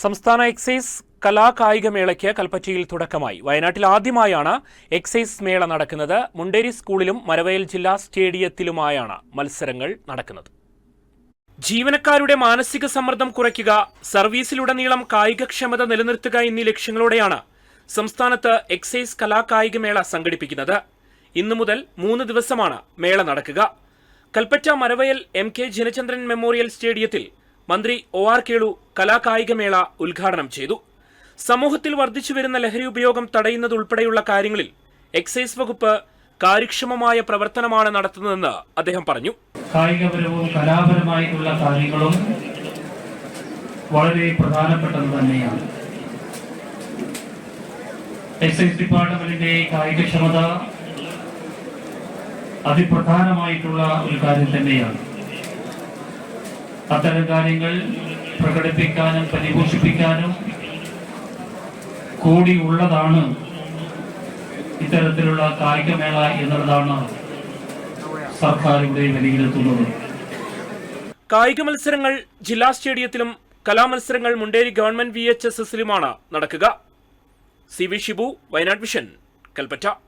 സംസ്ഥാന എക്സൈസ് കലാകായിക മേളയ്ക്ക് കൽപ്പറ്റയിൽ തുടക്കമായി. വയനാട്ടിൽ ആദ്യമായാണ് എക്സൈസ് മേള നടക്കുന്നത്. മുണ്ടേരി സ്കൂളിലും മരവയൽ ജില്ലാ സ്റ്റേഡിയത്തിലുമായാണ് മത്സരങ്ങൾ നടക്കുന്നത്. ജീവനക്കാരുടെ മാനസിക സമ്മർദ്ദം കുറയ്ക്കുക സർവീസിലുടനീളം കായികക്ഷമത നിലനിർത്തുക എന്നീ ലക്ഷ്യങ്ങളോടെയാണ് സംസ്ഥാനത്ത് എക്സൈസ് കലാകായിക മേള സംഘടിപ്പിക്കുന്നത്. ഇന്നു മുതൽ മൂന്ന് ദിവസമാണ് മേള നടക്കുക. Kalpetta Maravayal M K Janachandran memorial സ്റ്റേഡിയത്തിൽ മന്ത്രി ഒ ആർ കേളു കലാകായികമേള ഉദ്ഘാടനം ചെയ്തു. സമൂഹത്തിൽ വർദ്ധിച്ചുവരുന്ന ലഹരി ഉപയോഗം തടയുന്നതുൾപ്പെടെയുള്ള കാര്യങ്ങളിൽ എക്സൈസ് വകുപ്പ് കാര്യക്ഷമമായ പ്രവർത്തനമാണ് നടത്തുന്നതെന്ന് അദ്ദേഹം പറഞ്ഞു. കായികപരവും കലാപരമായിട്ടുള്ള കാര്യങ്ങളും വളരെ പ്രധാനപ്പെട്ടത് തന്നെയാണ്. എക്സൈസ് ഡിപ്പാർട്ട്മെന്റിന്റെ കായികക്ഷമത അതിപ്രധാനമായിട്ടുള്ള ഒരു കാര്യം തന്നെയാണ്. അത്തരം കാര്യങ്ങൾ പ്രകടിപ്പിക്കാനും പരിപോഷിപ്പിക്കാനും കൂടി ഉള്ളതാണ് ഇത്തരത്തിലുള്ള കായികമേള എന്നുള്ളതാണ് സർക്കാർ വിലയിരുത്തുന്നത് കായിക മത്സരങ്ങൾ ജില്ലാ സ്റ്റേഡിയത്തിലും കലാമത്സരങ്ങൾ Munderi government V H S എസിലുമാണ് നടക്കുക. C V Shibu Wayanad vision Kalpetta.